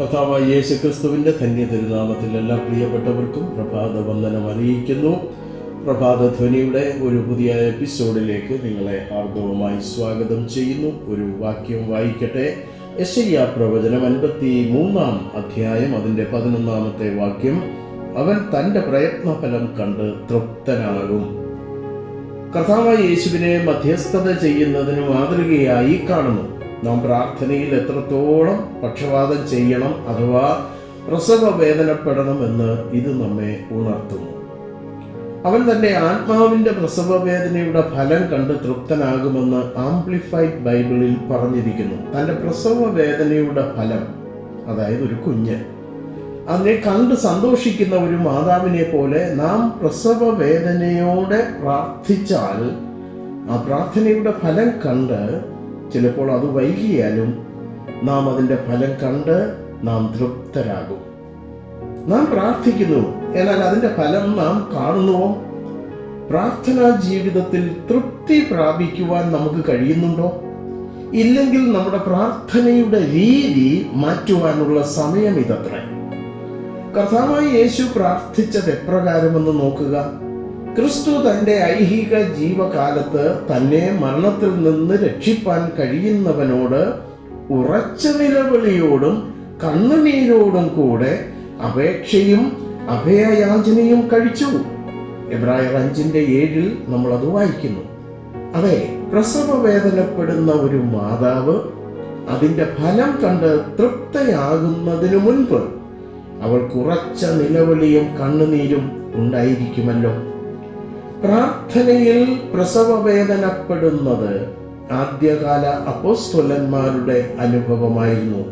കർത്താവായ യേശു ക്രിസ്തുവിന്റെ ധന്യ തിരുനാമത്തിൽ എല്ലാ പ്രിയപ്പെട്ടവർക്കും പ്രഭാത വന്ദനം അറിയിക്കുന്നു. പ്രഭാത ധ്വനിയുടെ ഒരു പുതിയ എപ്പിസോഡിലേക്ക് നിങ്ങളെ ആർദവുമായി സ്വാഗതം ചെയ്യുന്നു. ഒരു വാക്യം വായിക്കട്ടെ. യശയ്യ പ്രവചനം അൻപത്തി മൂന്നാം അധ്യായം അതിന്റെ പതിനൊന്നാമത്തെ വാക്യം. അവൻ തന്റെ പ്രയത്നഫലം കണ്ട് തൃപ്തനാകും. കർത്താവായ യേശുവിനെ മധ്യസ്ഥത ചെയ്യുന്നതിന് മാതൃകയായി കാണുന്നു. നാം പ്രാർത്ഥനയിൽ എത്രത്തോളം പക്ഷപാതം ചെയ്യണം അഥവാ പ്രസവ വേദനപ്പെടണമെന്ന് ഇത് നമ്മെ ഉണർത്തുന്നു. അവൻ തന്റെ ആത്മാവിന്റെ പ്രസവ വേദനയുടെ ഫലം കണ്ട് തൃപ്തനാകുമെന്ന് ആംപ്ലിഫൈഡ് ബൈബിളിൽ പറഞ്ഞിരിക്കുന്നു. തന്റെ പ്രസവ വേദനയുടെ ഫലം അതായത് ഒരു കുഞ്ഞ് അതിനെ കണ്ട് സന്തോഷിക്കുന്ന ഒരു മാതാവിനെ പോലെ നാം പ്രസവ വേദനയോടെ പ്രാർത്ഥിച്ചാൽ ആ പ്രാർത്ഥനയുടെ ഫലം കണ്ട് ചിലപ്പോൾ അത് വൈകിയാലും നാം അതിന്റെ ഫലം കണ്ട് നാം തൃപ്തരാകും. നാം പ്രാർത്ഥിക്കുന്നു എന്നാൽ അതിന്റെ ഫലം നാം കാണുന്നുവോ? പ്രാർത്ഥനാ ജീവിതത്തിൽ തൃപ്തി പ്രാപിക്കുവാൻ നമുക്ക് കഴിയുന്നുണ്ടോ? ഇല്ലെങ്കിൽ നമ്മുടെ പ്രാർത്ഥനയുടെ രീതി മാറ്റുവാനുള്ള സമയം ഇതത്രേ. കർത്താവായി യേശു പ്രാർത്ഥിച്ചത് എപ്രകാരമെന്ന് നോക്കുക. ക്രിസ്തു തന്റെ ഐഹിക ജീവകാലത്ത് തന്നെ മരണത്തിൽ നിന്ന് രക്ഷിപ്പാൻ കഴിയുന്നവനോട് ഉറച്ച നിലവിളിയോടും കണ്ണുനീരോടും കൂടെ അപേക്ഷയും അഭയയാചനയും കഴിച്ചു. എബ്രായർ അഞ്ചിന്റെ ഏഴിൽ നമ്മൾ അത് വായിക്കുന്നു. അതെ പ്രസവ വേദനപ്പെടുന്ന ഒരു മാതാവ് അതിന്റെ ഫലം കണ്ട് തൃപ്തയാകുന്നതിനു മുൻപ് അവൾ ഉറച്ച നിലവിളിയും കണ്ണുനീരും ഉണ്ടായിരിക്കുമല്ലോ. പ്രാർത്ഥനയിൽ പ്രസവ വേദനപ്പെടുന്നത് ആദ്യകാല അപ്പോസ്തുലന്മാരുടെ അനുഭവമായിരുന്നു.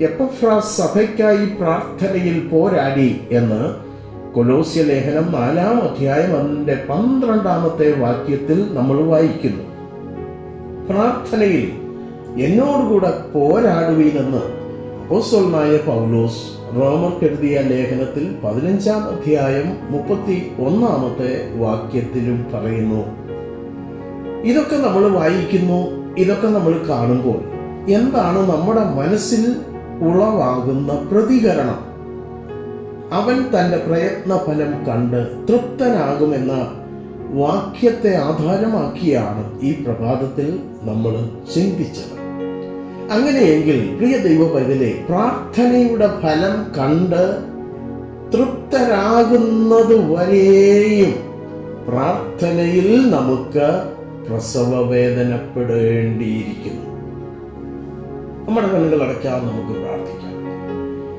എപ്പഫ്രാസ് സഭയ്ക്കായി പ്രാർത്ഥനയിൽ പോരാടി എന്ന് കൊലോസ്യ ലേഖനം നാലാം അധ്യായം അതിന്റെ പന്ത്രണ്ടാമത്തെ വാക്യത്തിൽ നമ്മൾ വായിക്കുന്നു. പ്രാർത്ഥനയിൽ എന്നോടുകൂടെ പോരാടുവീനെന്ന് അപ്പോസ്തലനായ പൗലോസ് റോമർക്ക് കരുതിയ ലേഖനത്തിൽ പതിനഞ്ചാം അധ്യായം മുപ്പത്തി ഒന്നാമത്തെ വാക്യത്തിലും പറയുന്നു. ഇതൊക്കെ നമ്മൾ വായിക്കുന്നു ഇതൊക്കെ നമ്മൾ കാണുമ്പോൾ എന്താണ് നമ്മുടെ മനസ്സിൽ ഉളവാകുന്ന പ്രതികരണം? അവൻ തന്റെ പ്രയത്നഫലം കണ്ട് തൃപ്തനാകുമെന്ന വാക്യത്തെ ആധാരമാക്കിയാണ് ഈ പ്രഭാതത്തിൽ നമ്മൾ ചിന്തിച്ചത്. അങ്ങനെയെങ്കിൽ പ്രിയ ദൈവ പൈതലെ പ്രാർത്ഥനയുടെ ഫലം കണ്ട് തൃപ്തരാകുന്നത് വരെയും പ്രാർത്ഥനയിൽ നമുക്ക് പ്രസവ വേദനപ്പെടേണ്ടിയിരിക്കുന്നു നമ്മുടെ കണ്ണുകൾ അടയ്ക്കാൻ നമുക്ക് പ്രാർത്ഥിക്കാം.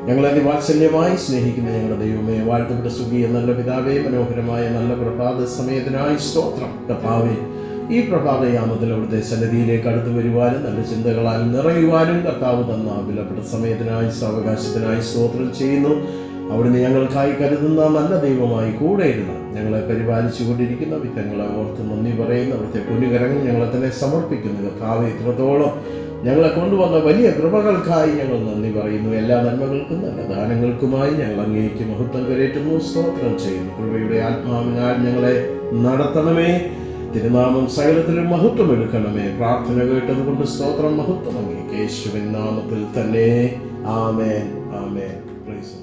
ഞങ്ങളെ അതിവാത്സല്യമായി സ്നേഹിക്കുന്ന ഞങ്ങളുടെ ദൈവമേ വാഴ്ത്തപ്പെട്ട സുഖിയ നല്ല പിതാവേ മനോഹരമായ നല്ല പ്രഭാത സമയത്തിനായി സ്തോത്രം. കർത്താവേ ഈ പ്രഭാതയാമത്തിൽ അവിടുത്തെ സന്നിധിയിലേക്ക് അടുത്തു വരുവാനും നല്ല ചിന്തകളാൽ നിറയുവാനും കർത്താവ് തന്ന വിലപ്പെട്ട സമയത്തിനായി സാവകാശത്തിനായി സ്തോത്രം ചെയ്യുന്നു. അവിടുന്ന് ഞങ്ങൾക്കായി കരുതുന്ന നല്ല ദൈവമായി കൂടെ ഇരുന്ന് ഞങ്ങളെ പരിപാലിച്ചു കൊണ്ടിരിക്കുന്ന വിത്തങ്ങളെ ഓർത്ത് നന്ദി പറയുന്ന. അവിടുത്തെ പുനുകരങ്ങൾ ഞങ്ങളെ തന്നെ സമർപ്പിക്കുന്നു. കർത്താവ് ഇത്രത്തോളം ഞങ്ങളെ കൊണ്ടുവന്ന വലിയ കൃപകൾക്കായി ഞങ്ങൾ നന്ദി പറയുന്നു. എല്ലാ നന്മകൾക്കും നല്ല ദാനങ്ങൾക്കുമായി ഞങ്ങൾ അങ്ങേക്ക് മഹത്വം കരേറ്റുന്നു. സ്തോത്രം ചെയ്യുന്നു. കൃപയുടെ ആത്മാവിനാൽ ഞങ്ങളെ നടത്തണമേ. തിരുനാമം സകലത്തിലും മഹത്വം എടുക്കണമേ. പ്രാർത്ഥന കേട്ടത് കൊണ്ട് സ്തോത്രം. മഹത്വം അങ്ങേക്ക്. യേശുവിൻ നാമത്തിൽ തന്നെ. ആമേൻ. ആമേൻ. പ്രൈസ്